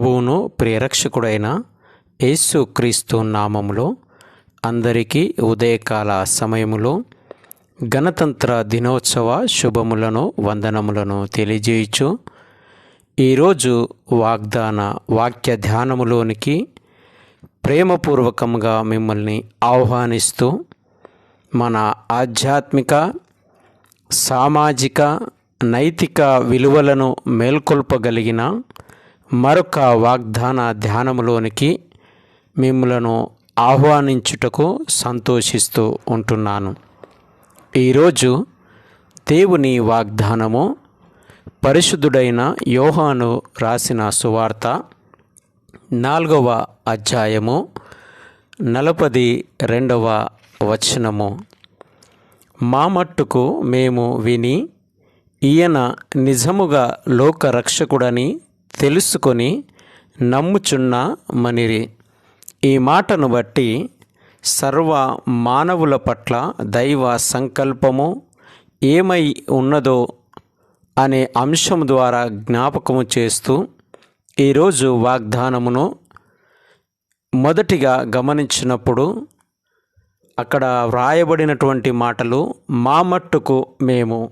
ప్రభువును ప్రియరక్షకుడైన యేసుక్రీస్తు నామములో అందరికీ ఉదయకాల సమయములో గణతంత్ర దినోత్సవ శుభములను వందనములను తెలియజేయచ్చు ఈరోజు వాగ్దాన వాక్య ధ్యానములోనికి ప్రేమపూర్వకంగా మిమ్మల్ని ఆహ్వానిస్తూ మన ఆధ్యాత్మిక సామాజిక నైతిక విలువలను మేల్కొల్పగలిగిన మరొక వాగ్దాన ధ్యానములోనికి మిమ్మలను ఆహ్వానించుటకు సంతోషిస్తూ ఉంటున్నాను. ఈరోజు దేవుని వాగ్దానము పరిశుద్ధుడైన యోహాను రాసిన సువార్త నాలుగవ అధ్యాయము నలపది రెండవ వచనము. మా మట్టుకు మేము విని ఈయన నిజముగా లోకరక్షకుడని తెలుసుకొని నమ్ముచున్న మనిరి. ఈ మాటను బట్టి సర్వ మానవుల పట్ల దైవ సంకల్పము ఏమై ఉన్నదో అనే అంశం ద్వారా జ్ఞాపకము చేస్తూ ఈరోజు వాగ్దానమును మొదటిగా గమనించినప్పుడు అక్కడ వ్రాయబడినటువంటి మాటలు మా మట్టుకు మేము.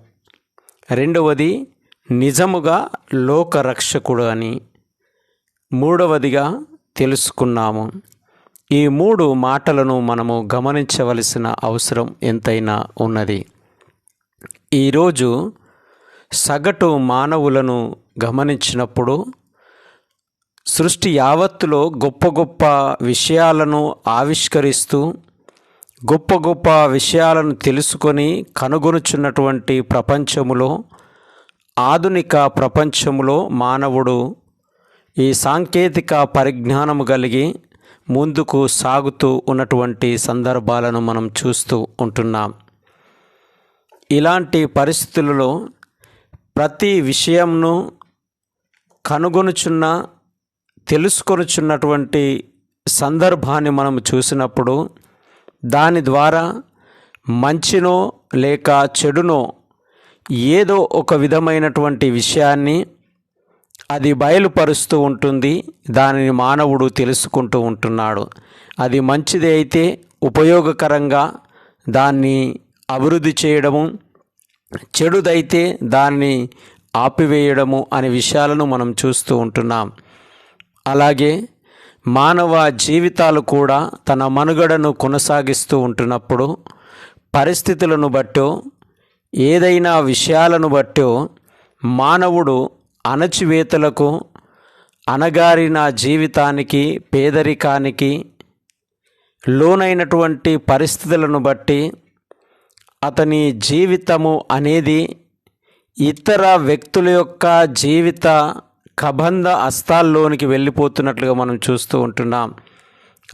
రెండవది నిజముగా లోకరక్షకుడు అని మూడవదిగా తెలుసుకున్నాము. ఈ మూడు మాటలను మనము గమనించవలసిన అవసరం ఎంతైనా ఉన్నది. ఈరోజు సగటు మానవులను గమనించినప్పుడు సృష్టి యావత్తులో గొప్ప గొప్ప విషయాలను ఆవిష్కరిస్తూ గొప్ప గొప్ప విషయాలను తెలుసుకొని కనుగొనుచున్నటువంటి ప్రపంచములో ఆధునిక ప్రపంచంలో మానవుడు ఈ సాంకేతిక పరిజ్ఞానము కలిగి ముందుకు సాగుతూ ఉన్నటువంటి సందర్భాలను మనం చూస్తూ ఉంటున్నాం. ఇలాంటి పరిస్థితులలో ప్రతి విషయంను కనుగొనుచున్న తెలుసుకొనుచున్నటువంటి సందర్భాన్ని మనం చూసినప్పుడు దాని ద్వారా మంచినో లేక చెడునో ఏదో ఒక విధమైనటువంటి విషయాన్ని అది బయలుపరుస్తూ ఉంటుంది. దానిని మానవుడు తెలుసుకుంటూ ఉంటున్నాడు. అది మంచిది అయితే ఉపయోగకరంగా దాన్ని అభివృద్ధి చేయడము చెడుదైతే దాన్ని ఆపివేయడము అనే విషయాలను మనం చూస్తూ ఉంటున్నాం. అలాగే మానవ జీవితాలు కూడా తన మనుగడను కొనసాగిస్తూ ఉంటున్నప్పుడు పరిస్థితులను బట్టో ఏదైనా విషయాలను బట్టో మానవుడు అణచివేతలకు అణగారిన జీవితానికి పేదరికానికి లోనైనటువంటి పరిస్థితులను బట్టి అతని జీవితము అనేది ఇతర వ్యక్తుల యొక్క జీవిత కబంధ హస్తాల్లోనికి వెళ్ళిపోతున్నట్లుగా మనం చూస్తూ ఉంటున్నాం.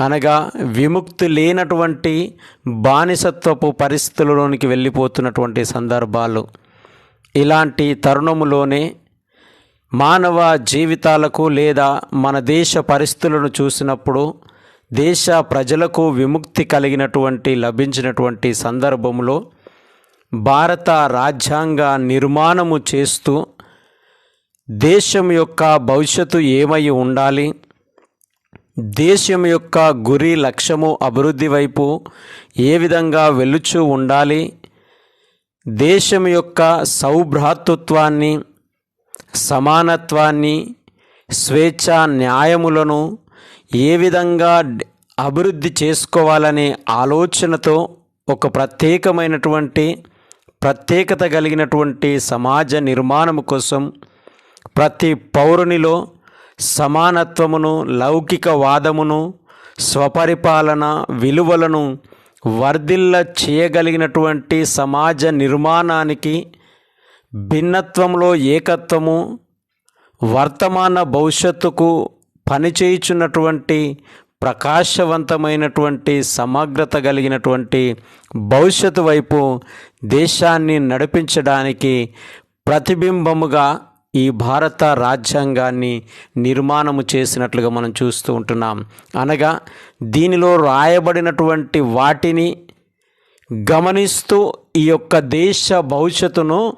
అనగా విముక్తి లేనటువంటి బానిసత్వపు పరిస్థితులలోనికి వెళ్ళిపోతున్నటువంటి సందర్భాలు. ఇలాంటి తరుణములోనే మానవ జీవితాలకు లేదా మన దేశ పరిస్థితులను చూసినప్పుడు దేశ ప్రజలకు విముక్తి కలిగినటువంటి లభించినటువంటి సందర్భంలో భారత రాజ్యాంగ నిర్మాణము చేస్తూ దేశం యొక్క భవిష్యత్తు ఏమై ఉండాలి? దేశం యొక్క గురి లక్ష్యము అభివృద్ధి వైపు ఏ విధంగా వెలుచు ఉండాలి? దేశం యొక్క సౌభ్రాతృత్వాన్ని సమానత్వాన్ని స్వేచ్ఛ న్యాయములను ఏ విధంగా అభివృద్ధి చేసుకోవాలనే ఆలోచనతో ఒక ప్రత్యేకమైనటువంటి ప్రత్యేకత కలిగినటువంటి సమాజ నిర్మాణం కోసం ప్రతి పౌరునిలో సమానత్వమును లౌకిక వాదమును స్వపరిపాలన విలువలను వర్ధిల్ల చేయగలిగినటువంటి సమాజ నిర్మాణానికి భిన్నత్వంలో ఏకత్వము వర్తమాన భవిష్యత్తుకు పనిచేయుచున్నటువంటి ప్రకాశవంతమైనటువంటి సమగ్రత కలిగినటువంటి భవిష్యత్తు వైపు దేశాన్ని నడిపించడానికి ప్రతిబింబముగా ఈ భారత రాజ్యాంగాన్ని నిర్మాణము చేసినట్లుగా మనం చూస్తూ ఉంటున్నాం. అనగా దీనిలో రాయబడినటువంటి వాటిని గమనిస్తూ ఈ యొక్క దేశ భవిష్యత్తును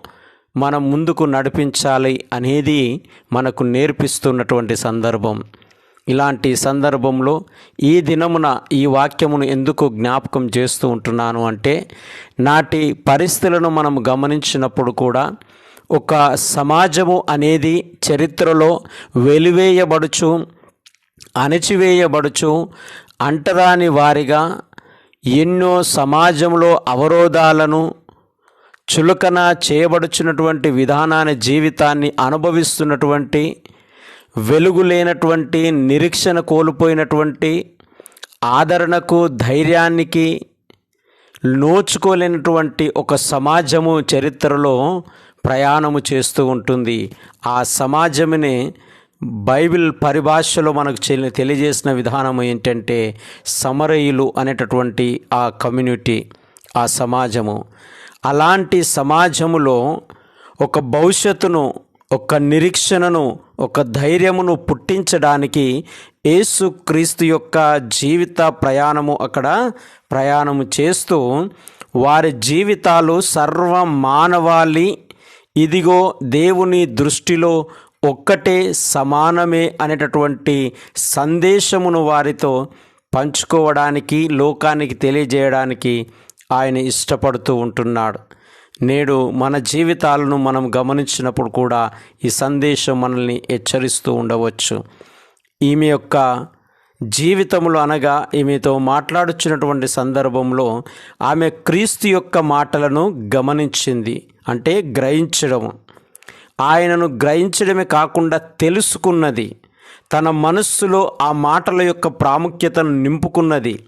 మనం ముందుకు నడిపించాలి అనేది మనకు నేర్పిస్తున్నటువంటి సందర్భం. ఇలాంటి సందర్భంలో ఈ దినమున ఈ వాక్యమును ఎందుకు జ్ఞాపకం చేస్తూ ఉంటున్నాను అంటే నాటి పరిస్థితులను మనం గమనించినప్పుడు కూడా ఒక సమాజము అనేది చరిత్రలో వెలివేయబడుచు అణచివేయబడుచు అంటరాని వారిగా ఎన్నో సమాజంలో అవరోధాలను చులకన చేయబడుచున్నటువంటి విధానాన్ని జీవితాన్ని అనుభవిస్తున్నటువంటి వెలుగు లేనటువంటి నిరీక్షణ కోల్పోయినటువంటి ఆదరణకు ధైర్యానికి నోచుకోలేనటువంటి ఒక సమాజము చరిత్రలో ప్రయాణము చేస్తూ ఉంటుంది. ఆ సమాజమునే బైబిల్ పరిభాషలో మనకు తెలియజేసిన విధానం ఏంటంటే సమరయులు అనేటటువంటి ఆ కమ్యూనిటీ ఆ సమాజము. అలాంటి సమాజములో ఒక భవిష్యత్తును ఒక నిరీక్షణను ఒక ధైర్యమును పుట్టించడానికి యేసుక్రీస్తు యొక్క జీవిత ప్రయాణము అక్కడ ప్రయాణము చేస్తూ వారి జీవితాలు సర్వ మానవాళి ఇదిగో దేవుని దృష్టిలో ఒక్కటే సమానమే అనేటటువంటి సందేశమును వారితో పంచుకోవడానికి లోకానికి తెలియజేయడానికి ఆయన ఇష్టపడుతూ ఉంటున్నాడు. నేడు మన జీవితాలను మనం గమనించినప్పుడు కూడా ఈ సందేశం మనల్ని హెచ్చరిస్తూ ఉండవచ్చు. ఈమె యొక్క జీవితములు అనగా ఈమెతో మాట్లాడుచున్నటువంటి సందర్భంలో ఆమె క్రీస్తు యొక్క మాటలను గమనించింది అంటే గ్రహించడం. ఆయనను గ్రహించడమే కాకుండా తెలుసుకున్నది తన మనస్సులో ఆ మాటల యొక్క ప్రాముఖ్యతను నింపుకున్నది.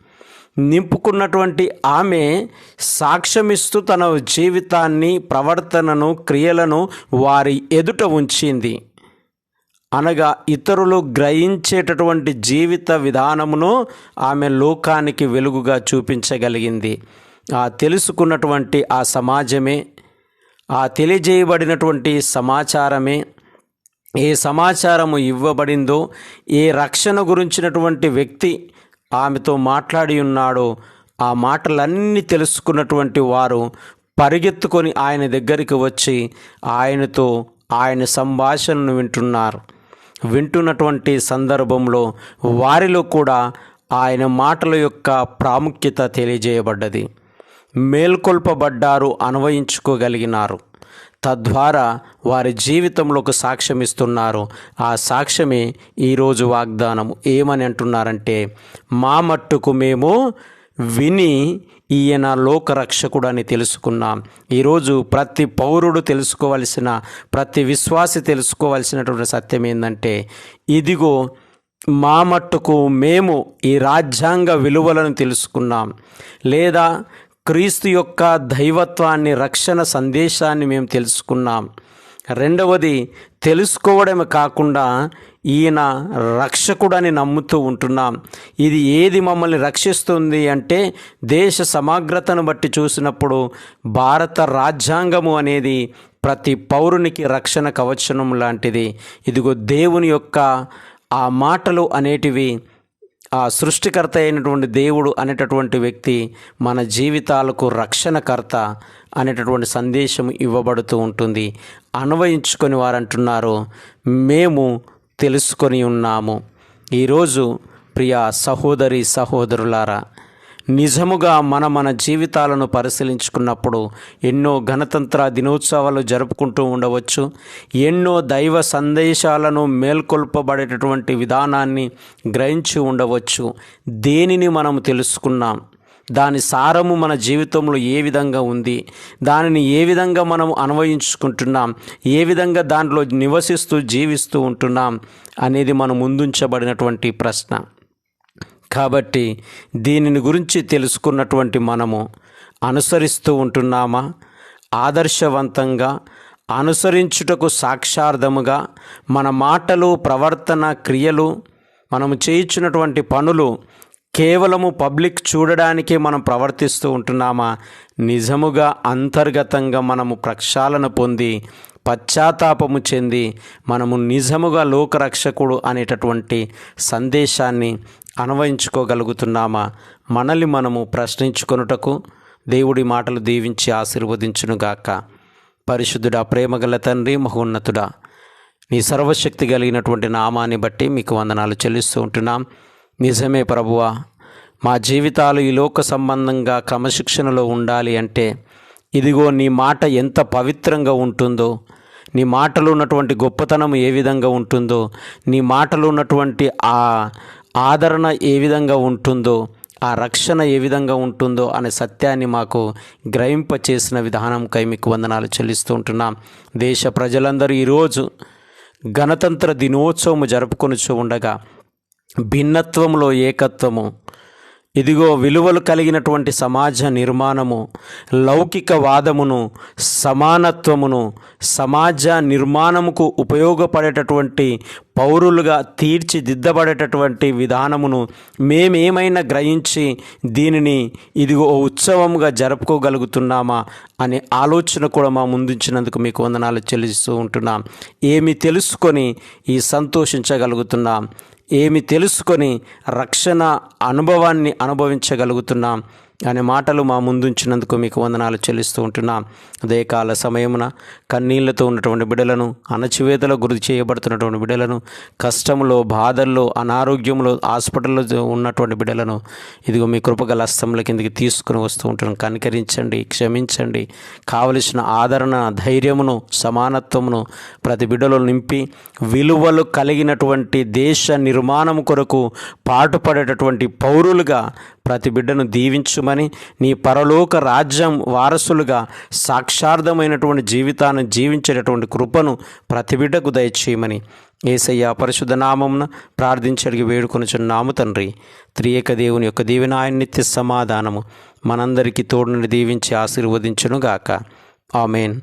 నింపుకున్నటువంటి ఆమె సాక్ష్యమిస్తూ తన జీవితాన్ని ప్రవర్తనను క్రియలను వారి ఎదుట ఉంచింది. అనగా ఇతరులు గ్రహించేటటువంటి జీవిత విధానమును ఆమె లోకానికి వెలుగుగా చూపించగలిగింది. ఆ తెలుసుకున్నటువంటి ఆ సమాజమే ఆ తెలియజేయబడినటువంటి సమాచారమే ఏ సమాచారము ఇవ్వబడిందో ఏ రక్షణ గురించినటువంటి వ్యక్తి ఆమెతో మాట్లాడి ఉన్నాడో ఆ మాటలన్నీ తెలుసుకున్నటువంటి వారు పరిగెత్తుకొని ఆయన దగ్గరికి వచ్చి ఆయనతో ఆయన సంభాషణను వింటున్నారు. వింటున్నటువంటి సందర్భంలో వారిలో కూడా ఆయన మాటల యొక్క ప్రాముఖ్యత తెలియజేయబడ్డది. మేల్కొల్పబడ్డారు అన్వయించుకోగలిగినారు. తద్వారా వారి జీవితంలో ఒక సాక్ష్యం ఇస్తున్నారు. ఆ సాక్ష్యమే ఈరోజు వాగ్దానం ఏమని అంటున్నారంటే మా మట్టుకు మేము విని ఈయన లోకరక్షకుడు అని తెలుసుకున్నాం. ఈరోజు ప్రతి పౌరుడు తెలుసుకోవలసిన ప్రతి విశ్వాసి తెలుసుకోవలసినటువంటి సత్యం ఏంటంటే ఇదిగో మా మట్టుకు మేము ఈ రాజ్యాంగ విలువలను తెలుసుకున్నాం. లేదా క్రీస్తు యొక్క దైవత్వాన్ని రక్షణ సందేశాన్ని మేము తెలుసుకున్నాం. రెండవది తెలుసుకోవడమే కాకుండా ఈయన రక్షకుడని నమ్ముతూ ఉంటున్నాం. ఇది ఏది మమ్మల్ని రక్షిస్తుంది అంటే దేశ సమగ్రతను బట్టి చూసినప్పుడు భారత రాజ్యాంగము అనేది ప్రతి పౌరునికి రక్షణ కవచనం లాంటిది. ఇదిగో దేవుని యొక్క ఆ మాటలు అనేటివి ఆ సృష్టికర్త అయినటువంటి దేవుడు అనేటటువంటి వ్యక్తి మన జీవితాలకు రక్షణకర్త అనేటటువంటి సందేశం ఇవ్వబడుతూ ఉంటుంది. అన్వయించుకొని వారంటున్నారు మేము తెలుసుకొని ఉన్నాము. ఈరోజు ప్రియ సహోదరి సహోదరులారా నిజముగా మన మన జీవితాలను పరిశీలించుకున్నప్పుడు ఎన్నో గణతంత్ర దినోత్సవాలు జరుపుకుంటూ ఉండవచ్చు. ఎన్నో దైవ సందేశాలను మేల్కొల్పబడేటటువంటి విధానాన్ని గ్రహించి ఉండవచ్చు. దేనిని మనం తెలుసుకున్నాం? దాని సారము మన జీవితంలో ఏ విధంగా ఉంది? దానిని ఏ విధంగా మనం అన్వయించుకుంటున్నాం? ఏ విధంగా దాంట్లో నివసిస్తూ జీవిస్తూ ఉంటున్నాం? అనేది మనం ముందుంచబడినటువంటి ప్రశ్న. కాబట్టి దీనిని గురించి తెలుసుకున్నటువంటి మనము అనుసరిస్తూ ఉంటున్నామా? ఆదర్శవంతంగా అనుసరించుటకు సాక్షార్థముగా మన మాటలు ప్రవర్తన క్రియలు మనము చేయించినటువంటి పనులు కేవలము పబ్లిక్ చూడడానికే మనం ప్రవర్తిస్తూ ఉంటున్నామా? నిజముగా అంతర్గతంగా మనము ప్రక్షాళన పొంది పశ్చాత్తాపము చెంది మనము నిజముగా లోకరక్షకుడు అనేటటువంటి సందేశాన్ని అన్వయించుకోగలుగుతున్నామా? మనల్ని మనము ప్రశ్నించుకొనుటకు దేవుడి మాటలు దీవించి ఆశీర్వదించునుగాక. పరిశుద్ధుడా ప్రేమగల తండ్రి మహోన్నతుడా నీ సర్వశక్తి కలిగినటువంటి నామాన్ని బట్టి మీకు వందనాలు చెల్లిస్తూ ఉంటున్నాం. నిజమే ప్రభువా మా జీవితాలు ఈ లోక సంబంధంగా క్రమశిక్షణలో ఉండాలి అంటే ఇదిగో నీ మాట ఎంత పవిత్రంగా ఉంటుందో నీ మాటలో ఉన్నటువంటి గొప్పతనం ఏ విధంగా ఉంటుందో నీ మాటలో ఉన్నటువంటి ఆ ఆదరణ ఏ విధంగా ఉంటుందో ఆ రక్షణ ఏ విధంగా ఉంటుందో అనే సత్యాన్ని మాకు గ్రహింప చేసిన విధానంకై మీకు వందనాలు చెల్లిస్తూ ఉంటున్నాం. దేశ ప్రజలందరూ ఈరోజు గణతంత్ర దినోత్సవము జరుపుకొని ఉండగా భిన్నత్వంలో ఏకత్వము ఇదిగో విలువలు కలిగినటువంటి సమాజ నిర్మాణము లౌకిక వాదమును సమానత్వమును సమాజ నిర్మాణముకు ఉపయోగపడేటటువంటి పౌరులుగా తీర్చిదిద్దబడేటటువంటి విధానమును మేమేమైనా గ్రహించి దీనిని ఇదిగో ఓ జరుపుకోగలుగుతున్నామా అనే ఆలోచన కూడా మా ముందుంచినందుకు మీకు వందనాలు చెల్లిస్తూ ఉంటున్నాం. ఏమి తెలుసుకొని ఈ సంతోషించగలుగుతున్నాం. ఏమి తెలుసుకొని రక్షణ అనుభవాన్ని అనుభవించగలుగుతున్నాం. అనే మాటలు మా ముందుంచినందుకు మీకు వందనాలు చెల్లిస్తూ ఉంటున్నాం. ఉదయకాల సమయమున కన్నీళ్ళతో ఉన్నటువంటి బిడలను అణచివేతలో గురి చేయబడుతున్నటువంటి బిడలను కష్టంలో బాధల్లో అనారోగ్యంలో హాస్పిటల్లో ఉన్నటువంటి బిడలను ఇదిగో మీ కృపగల హస్తముల కిందికి తీసుకుని వస్తూ ఉంటున్నాం. కనికరించండి క్షమించండి. కావలసిన ఆదరణ ధైర్యమును సమానత్వమును ప్రతి బిడలో నింపి విలువలు కలిగినటువంటి దేశ నిర్మాణం కొరకు పాటుపడేటటువంటి పౌరులుగా ప్రతి బిడ్డను దీవించుమని నీ పరలోక రాజ్యం వారసులుగా సాక్షార్థమైనటువంటి జీవితాన్ని జీవించేటటువంటి కృపను ప్రతి బిడ్డకు దయచేయమని ఏసయ్య పరిశుద్ధ నామమున ప్రార్థించడిగి వేడుకొనుచున్నాము తండ్రి. త్రియక దేవుని యొక్క దీవెన ఆయన నిత్య సమాధానము మనందరికీ తోడుని దీవించి ఆశీర్వదించునుగాక. ఆమెన్.